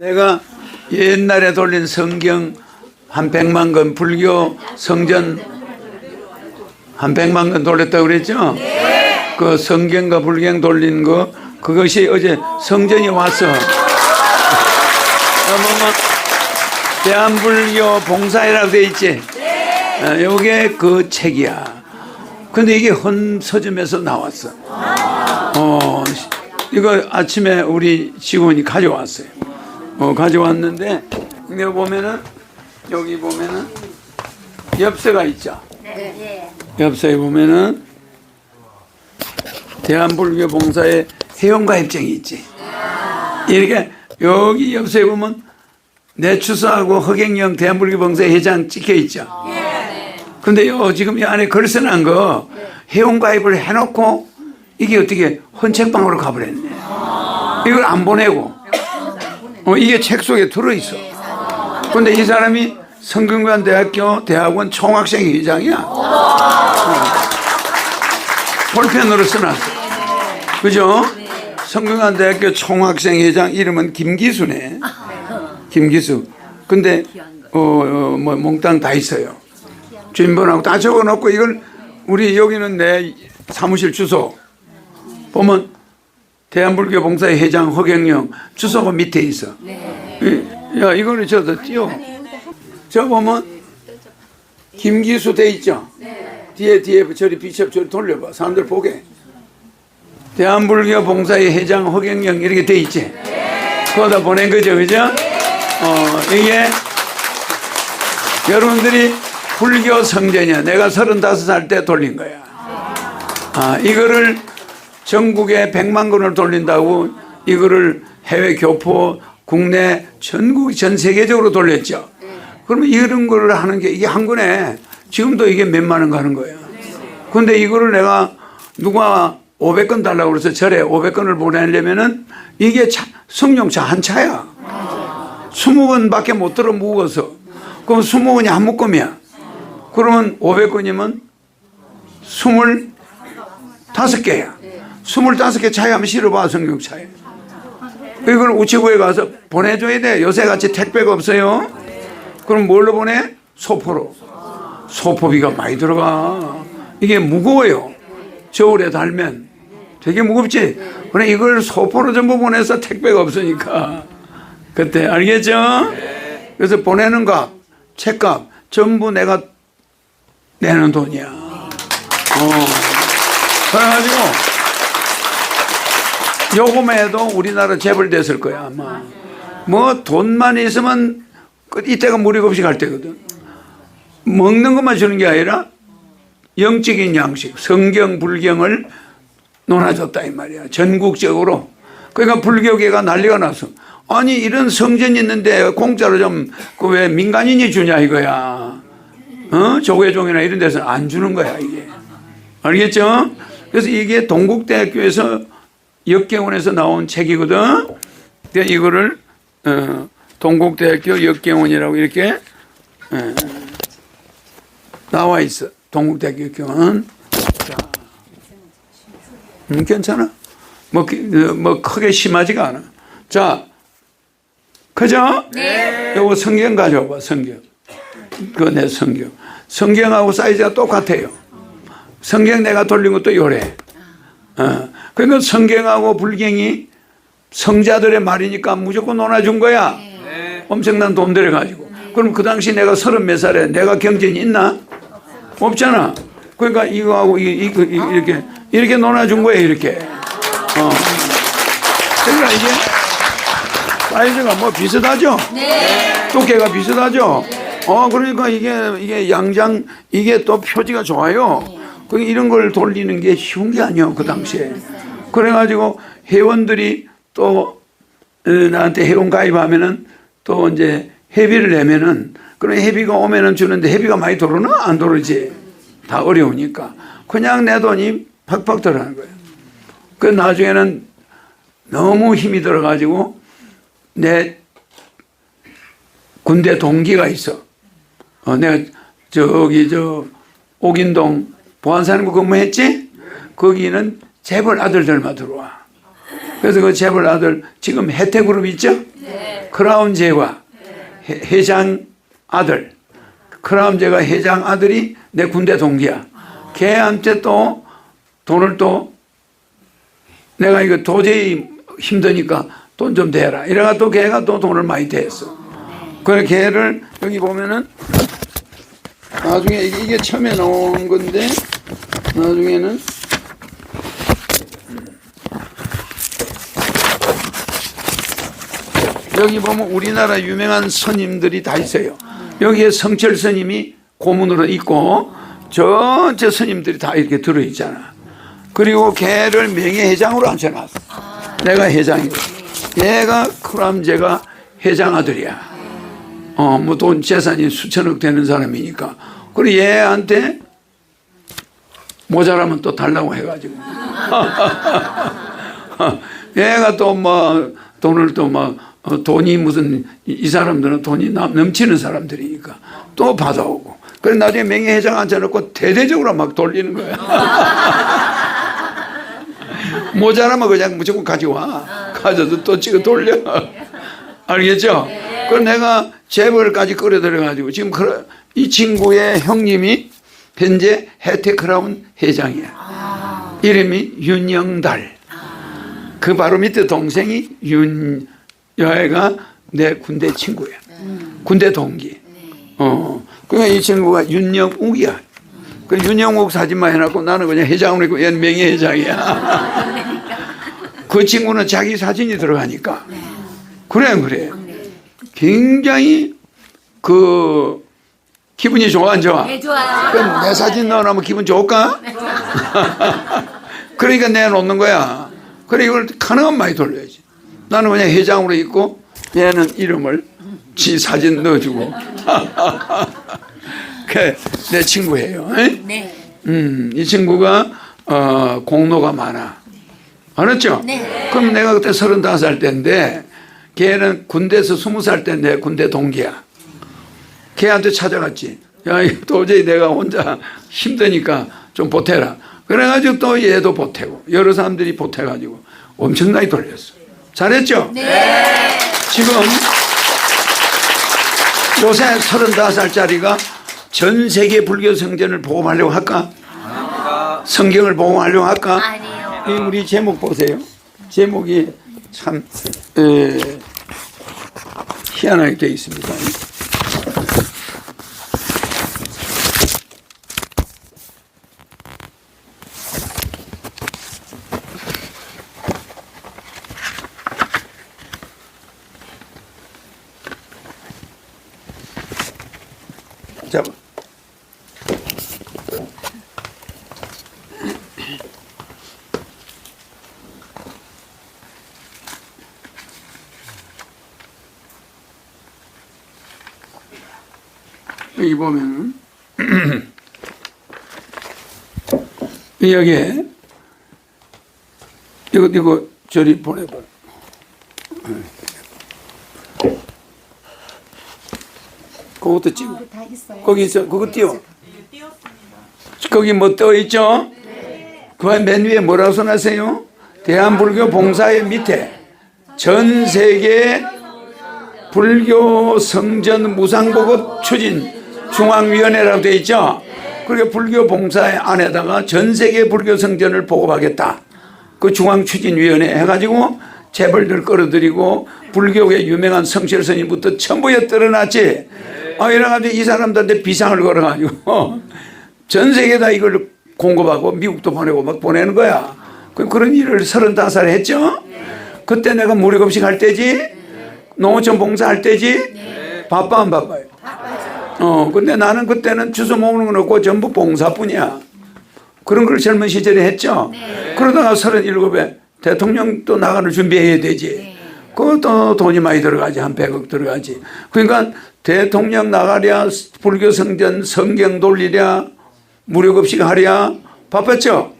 내가 옛날에 돌린 성경 한 백만 권, 불교 성전 한 백만 권 돌렸다고 그랬죠? 그 성경과 불경 돌린 거, 그것이 어제 성전이 뭐, 뭐, 대한불교 봉사회라고 돼 있지? 어, 요게 그 책이야. 근데 이게 헌 서점에서 나왔어. 어, 이거 아침에 우리 직원이 가져왔어요. 어, 가져왔는데, 여기 보면은, 여기 보면은, 엽서가 있죠. 엽서에 보면은, 대한불교 봉사의 회원가입증이 있지. 이렇게, 여기 엽서에 보면, 내 추서하고 허경영 대한불교 봉사 회장 찍혀 있죠. 근데 요, 지금 이 안에 글 써놓은 거, 회원가입을 해놓고, 이게 어떻게 헌책방으로 가버렸네. 이걸 안 보내고, 어, 이게 책 속에 들어있어. 근데 이 사람이 성균관 대학교 대학원 총학생 회장이야. 어. 볼펜으로 써놨어. 그죠? 성균관 대학교 총학생 회장 이름은 김기수네. 김기수. 근데, 어, 어, 뭐, 몽땅 다 있어요. 주인번호하고 다 적어놓고 이걸 우리 여기는 내 사무실 주소 보면 대한불교 봉사의 회장 허경영 주소가 밑에 있어. 이- 야 이거를 저도 띄워. 저 보면 김기수 돼 있죠. 뒤에 뒤에 저리 비첩 저리 돌려봐. 사람들 보게. 대한불교 봉사의 회장 허경영 이렇게 돼 있지. 그거다 보낸 거죠, 그죠? 어 이게 여러분들이 불교 성전이야. 내가 35살 때 돌린 거야. 아, 이거를 전국에 100만 권을 돌린다고 이거를 해외 교포, 국내, 전국, 전 세계적으로 돌렸죠. 그러면 이런 거를 하는 게 이게 한 권에 지금도 이게 몇만 원 가는 거예요. 근데 이거를 내가 누가 500건 달라고 그래서 절에 500건을 보내려면은 이게 차, 성령차 한 차야. 20건 밖에 못 들어 무거워서. 그럼 20건이 한 묶음이야. 그러면 500건이면 25개야. 25개 차이 한번 실어봐, 성경차에. 이걸 우체국에 가서 보내줘야 돼. 요새 같이 택배가 없어요. 그럼 뭘로 보내? 소포로. 소포비가 많이 들어가. 이게 무거워요. 겨울에 달면. 되게 무겁지? 그래, 이걸 소포로 전부 보내서 택배가 없으니까. 그때, 알겠죠? 그래서 보내는 값, 책값, 전부 내가 내는 돈이야. 어. 그래가지고, 요금에도 우리나라 재벌됐을 거야, 아마. 뭐, 돈만 있으면, 그 이때가 무리 없이 갈 때거든. 먹는 것만 주는 게 아니라, 영적인 양식, 성경, 불경을 논아줬다, 이 말이야. 전국적으로. 그러니까 불교계가 난리가 났어. 아니, 이런 성전 있는데 공짜로 좀, 그 왜 민간인이 주냐, 이거야. 어? 조계종이나 이런 데서 안 주는 거야, 이게. 알겠죠? 그래서 이게 동국대학교에서 역경원에서 나온 책이거든. 그러니까 이거를 어, 동국대학교 역경원이라고 이렇게 어, 나와 있어. 동국대학교 역경원. 자, 음, 괜찮아. 뭐, 그, 어, 뭐 크게 심하지가 않아. 자, 그죠? 네. 요거 성경 가져와봐, 성경. 그내 성경. 성경하고 사이즈가 똑같아요. 성경 내가 돌린 것도 요래. 어. 그러니까 성경하고 불경이 성자들의 말이니까 무조건 논아준 거야. 엄청난 돈 들여 가지고. 그럼 그 당시 내가 서른 몇 살에 내가 경전이 있나? 없잖아. 그러니까 이거하고 이, 이, 이, 이렇게, 이렇게 논아준 거야, 이렇게. 어. 그러니까 이게 사이즈가 뭐 비슷하죠? 두께가 비슷하죠? 어, 그러니까 이게, 이게 양장, 이게 또 표지가 좋아요. 그 이런 걸 돌리는 게 쉬운 게 아니야, 그 당시에. 그래가지고 회원들이 또 어, 나한테 회원 가입하면은 또 이제 회비를 내면은 그럼 회비가 오면은 주는데 회비가 많이 들어오나? 안 들어오지. 다 어려우니까. 그냥 내 돈이 팍팍 들어가는 거예요. 그 나중에는 너무 힘이 들어가지고 내 군대 동기가 있어. 어, 내가 저기 저 옥인동 보안사령부 근무했지? 거기는 재벌 아들들만 들어와. 그래서 그 재벌 아들 지금 혜태그룹 있죠? 크라운 제과 회- 회장 아들 크라운 제과 회장 아들이 내 군대 동기야. 걔한테 또 돈을 또 내가 이거 도저히 힘드니까 돈 좀 대라. 이래가 또 걔가 또 돈을 많이 대했어. 그래 걔를 여기 보면은 나중에 이게, 이게 처음에 나온 건데 나중에는 여기 보면 우리나라 유명한 스님들이 다 있어요. 여기에 성철 스님이 고문으로 있고 전체 스님들이 다 이렇게 들어 있잖아. 그리고 걔를 명예회장으로 앉혀놨어. 내가 회장이고. 얘가 크람제가 회장 아들이야. 어, 뭐 돈 재산이 수천억 되는 사람이니까. 그리고 얘한테 모자라면 또 달라고 해가지고. 얘가 또 뭐 돈을 또막 어, 돈이 무슨 이- 이 사람들은 돈이 남- 넘치는 사람들이니까 또 받아오고. 그래 나중에 명예회장 앉혀놓고 대대적으로 막 돌리는 거야. 모자라면 그냥 무조건 가져와. 가져서 또 찍어 돌려. 알겠죠? 그럼 내가 재벌까지 끌어들여가지고 지금 이 친구의 형님이 현재 혜태크라운 회장이야. 이름이 윤영달. 그 바로 밑에 동생이 윤 여애가 내 군대 친구야. 군대 동기. 어. 그러니까 이 친구가 윤영욱이야. 그 윤영욱 사진만 해놨고 나는 그냥 회장으로 있고 얘는 명예회장이야. 그 친구는 자기 사진이 들어가니까. 그래, 그래. 굉장히 그 기분이 좋아, 안 좋아? 네, 좋아요. 그럼 내 사진 넣어놓으면 기분 좋을까? 그러니까 내놓는 거야. 그래, 이걸 가능한 많이 돌려야지. 나는 그냥 회장으로 있고, 얘는 이름을 지 사진 넣어주고. 그, 내 친구예요. 에? 네. 음, 이 친구가, 어, 공로가 많아. 알았죠? 네. 그럼 내가 그때 서른다섯 살 때인데, 걔는 군대에서 스무 살 때 내 군대 동기야. 걔한테 찾아갔지. 야, 도저히 내가 혼자 힘드니까 좀 보태라. 그래가지고 또 얘도 보태고, 여러 사람들이 보태가지고 엄청나게 돌렸어. 잘했죠? 네. 지금 요새 35살짜리가 전 세계 불교 성전을 복음하려고 할까? 성경을 복음하려고 할까? 아니에요. 이 우리 제목 보세요. 제목이 참 에, 희한하게 되어 있습니다. 자, 여기 보면은 여기에 이거 이거 저리 보내봐. 그것도 찍어. 다 있어요. 거기 있어. 그거 띄워. 거기 뭐 떠 있죠? 그맨 위에 뭐라고 써놨어요? 대한불교 봉사회 밑에 전 세계 불교 성전 무상보급 추진 중앙위원회라고 되어 있죠? 그리고 불교 봉사회 안에다가 전 세계 불교 성전을 보급하겠다. 그 중앙추진위원회 해가지고 재벌들 끌어들이고 불교의 유명한 성실 스님부터 전부 엿들어놨지. 아, 이래가지고 이 사람들한테 비상을 걸어가지고 전 세계다 이걸 공급하고 미국도 보내고 막 보내는 거야. 그- 그런 일을 35살에 했죠? 그때 내가 무료급식 할 때지? 농어촌 봉사할 때지? 바빠 안 바빠요? 어, 근데 나는 그때는 주워 모으는 건 없고 전부 봉사뿐이야. 그런 걸 젊은 시절에 했죠? 그러다가 37에 대통령 또 나가는 준비해야 되지. 그것도 돈이 많이 들어가지. 한 100억 들어가지. 그러니까 대통령 나가랴, 불교 성전 성경 돌리랴, 무료급식 하랴, 바빴죠?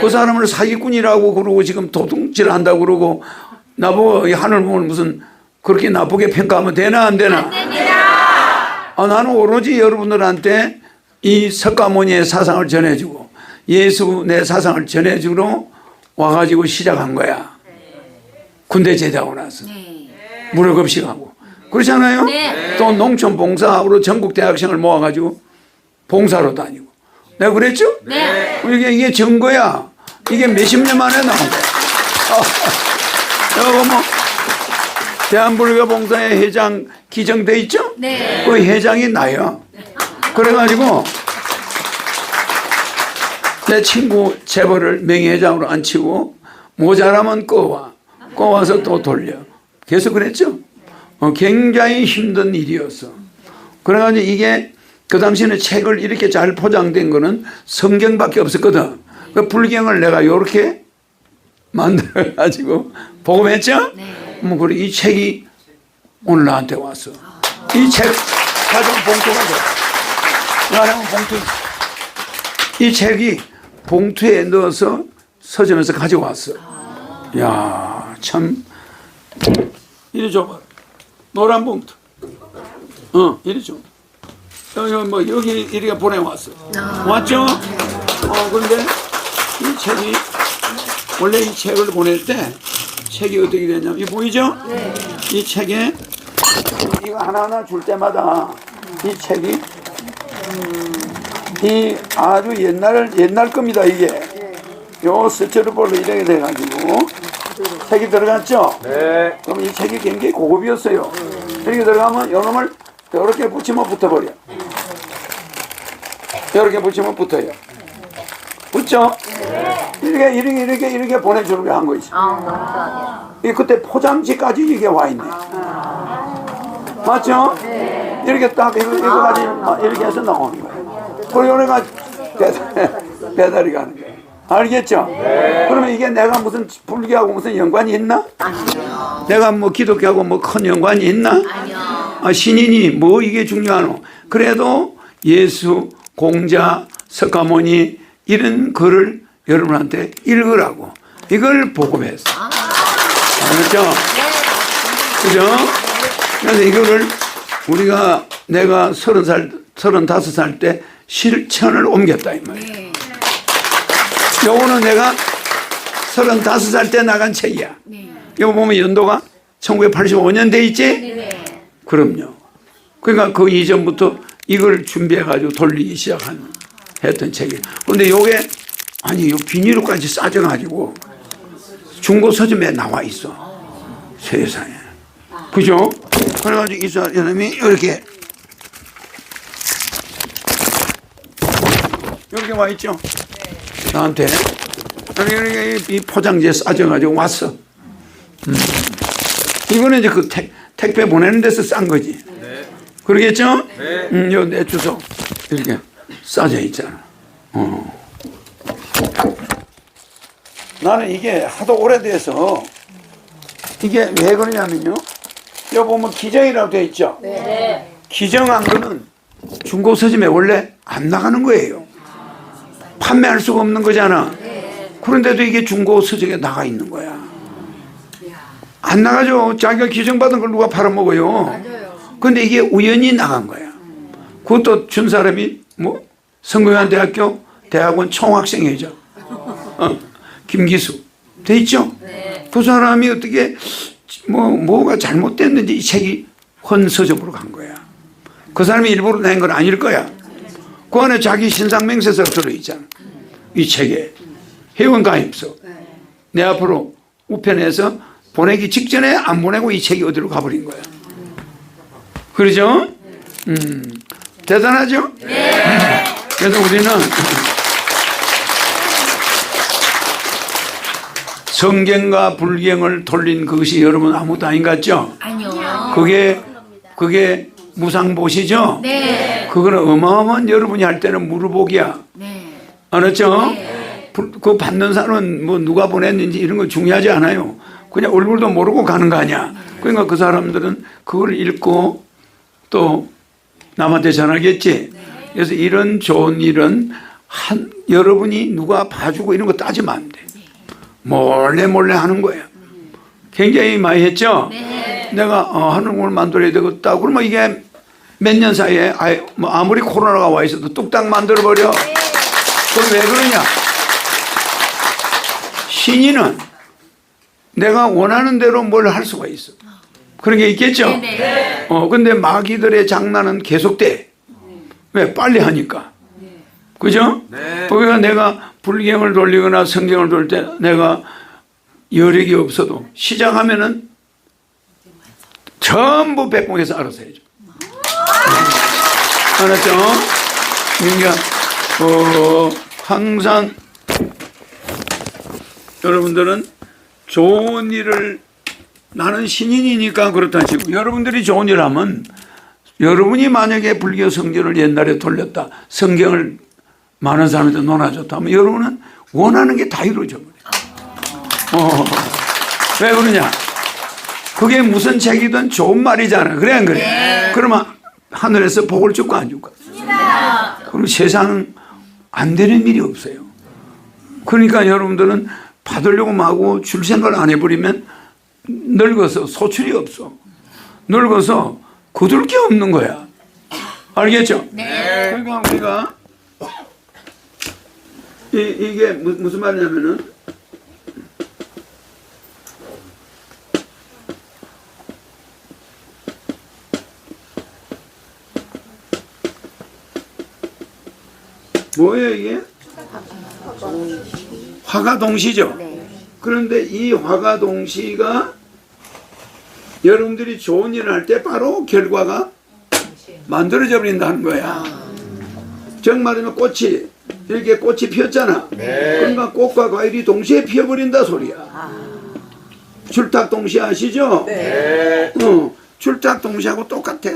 그 사람을 사기꾼이라고 그러고 지금 도둑질 한다고 그러고 나보고 이 하늘 보면 무슨 그렇게 나쁘게 평가하면 되나 안 되나? 아, 나는 오로지 여러분들한테 이 석가모니의 사상을 전해주고 예수 내 사상을 전해주러 와가지고 시작한 거야. 군대 제대하고 나서. 네. 무료급식하고. 그렇잖아요. 네. 또 농촌 봉사로 전국 대학생을 모아가지고 봉사로 다니고. 내가 그랬죠? 네. 이게 이게 증거야. 이게 몇십 년 만에 나온 거야. 어. 여기 뭐 대한불교 봉사회 회장 기정돼 있죠? 네. 그 회장이 나요. 그래가지고 내 친구 재벌을 명예회장으로 앉히고 모자라면 꺼와 꺼와서 또 돌려 계속 그랬죠. 어, 굉장히 힘든 일이었어. 그래가지고 이게 그 당시에는 책을 이렇게 잘 포장된 거는 성경밖에 없었거든. 그 불경을 내가 이렇게 만들어가지고 복음했죠. 뭐 그래 이 책이 오늘 나한테 왔어. 이 책 가져온 봉투가 돼. 이 안에 봉투. 이 책이 봉투에 넣어서 서점에서 가져왔어. 야, 참. 이리 줘봐. 노란 봉투. 어, 이리 줘. 여기 뭐 여기 이리가 보내왔어. 왔죠? 어, 근데 이 책이 원래 이 책을 보낼 때 책이 어떻게 되냐면 이 보이죠? 이 책에 이거 하나하나 줄 때마다 이 책이 음, 이 아주 옛날 옛날 겁니다 이게 요 스티로폴로 이렇게 돼가지고 책이 들어갔죠. 네. 그럼 이 책이 굉장히 고급이었어요. 이렇게 들어가면 요놈을 이렇게 붙이면 붙어버려. 이렇게 붙이면 붙어요. 붙죠? 이렇게 이렇게 이렇게 이렇게 보내주는 게한 거지. 이 그때 포장지까지 이게 와 있네. 맞죠? 이렇게 딱 이거 이거 가지고 이렇게 해서 나오는 거예요. 그리고 배달, 배달이 가는 거예요. 알겠죠? 그러면 이게 내가 무슨 불교하고 무슨 연관이 있나? 내가 뭐 기독교하고 뭐 큰 연관이 있나? 아, 신인이 뭐 이게 중요하노? 그래도 예수, 공자, 석가모니 이런 글을 여러분한테 읽으라고 이걸 복음했어. 알겠죠? 그죠? 그래서 이거를 우리가 내가 서른 살, 서른다섯 살 때 실천을 옮겼다 이 말이야. 요거는 내가 서른다섯 살 때 나간 책이야. 이거 보면 연도가 1985년 돼 있지? 그럼요. 그러니까 그 이전부터 이걸 준비해가지고 돌리기 시작한 했던 책이에요. 그런데 요게 아니 요 비닐로까지 싸져가지고 중고 서점에 나와 있어. 세상에. 그죠? 그래가지고 이 사람이 이렇게 이렇게 와 있죠. 나한테 이렇게, 이 포장지에 싸져가지고 왔어. 음. 이거는 이제 그 택, 택배 보내는 데서 싼 거지. 그러겠죠? 네. 음, 요내 주소 이렇게 싸져 있잖아. 어. 나는 이게 하도 오래돼서 이게 왜 그러냐면요. 여기 보면 기정이라고 되어 있죠. 기정한 거는 중고 서점에 원래 안 나가는 거예요. 판매할 수가 없는 거잖아. 그런데도 이게 중고 서점에 나가 있는 거야. 안 나가죠. 자기가 기증받은 걸 누가 팔아먹어요. 근데 이게 우연히 나간 거야. 그것도 준 사람이 뭐 성공회대학교 대학원 총학생회죠. 어, 김기수. 돼 있죠? 그 사람이 어떻게 뭐 뭐가 잘못됐는지 이 책이 헌서점으로 간 거야. 그 사람이 일부러 낸 건 아닐 거야. 그 안에 자기 신상명세서가 들어있잖아. 이 책에. 회원 가입서. 내 앞으로 우편에서 보내기 직전에 안 보내고 이 책이 어디로 가버린 거야. 그러죠? 음, 대단하죠? 그래서 우리는 성경과 불경을 돌린 그것이 여러분 아무도 아닌 것 같죠? 아니요. 그게 그게 무상보시죠? 네. 그거는 어마어마한 여러분이 할 때는 무르복이야. 네. 알았죠? 불- 그 받는 사람은 뭐 누가 보냈는지 이런 거 중요하지 않아요. 그냥 얼굴도 모르고 가는 거 아니야. 그러니까 그 사람들은 그걸 읽고 또 남한테 전하겠지. 그래서 이런 좋은 일은 한 여러분이 누가 봐주고 이런 거 따지면 안 돼. 몰래 몰래 하는 거야. 굉장히 많이 했죠. 내가 어, 하는 걸 만들어야 되겠다. 그러면 이게 몇 년 사이에 아이, 뭐 아무리 코로나가 와 있어도 뚝딱 만들어 버려. 그럼 왜 그러냐? 신인은 내가 원하는 대로 뭘 할 수가 있어. 그런 게 있겠죠? 어, 근데 마귀들의 장난은 계속돼. 왜? 빨리 하니까. 그죠? 그러니까 내가 불경을 돌리거나 성경을 돌릴 때 내가 여력이 없어도 시작하면은 전부 백봉해서 알아서 해줘. 알았죠? 그러니까, 어, 항상 여러분들은 좋은 일을 나는 신인이니까 그렇다 치고 여러분들이 좋은 일 하면 여러분이 만약에 불교 성전을 옛날에 돌렸다 성경을 많은 사람한테 논아줬다 하면 여러분은 원하는 게 다 이루어져 버려. 어. 왜 그러냐? 그게 무슨 책이든 좋은 말이잖아. 그래 안 그래? 그러면 하늘에서 복을 줄거 안 줄까? 그럼 세상은 안 되는 일이 없어요. 그러니까 여러분들은 받으려고 하고 줄 생각을 안 해버리면 늙어서 소출이 없어. 늙어서 거둘 게 없는 거야. 알겠죠? 네. 그러니까 우리가 이, 이게 무- 무슨 말이냐면은 뭐예요 이게? 화가동시죠. 그런데 이 화가동시가 여러분들이 좋은 일을 할 때 바로 결과가 만들어져 버린다는 거야. 정말이면 꽃이 이렇게 꽃이 피었잖아. 그러니까 꽃과 과일이 동시에 피어버린다 소리야. 출탁 동시 아시죠? 어, 출탁 동시하고 똑같아.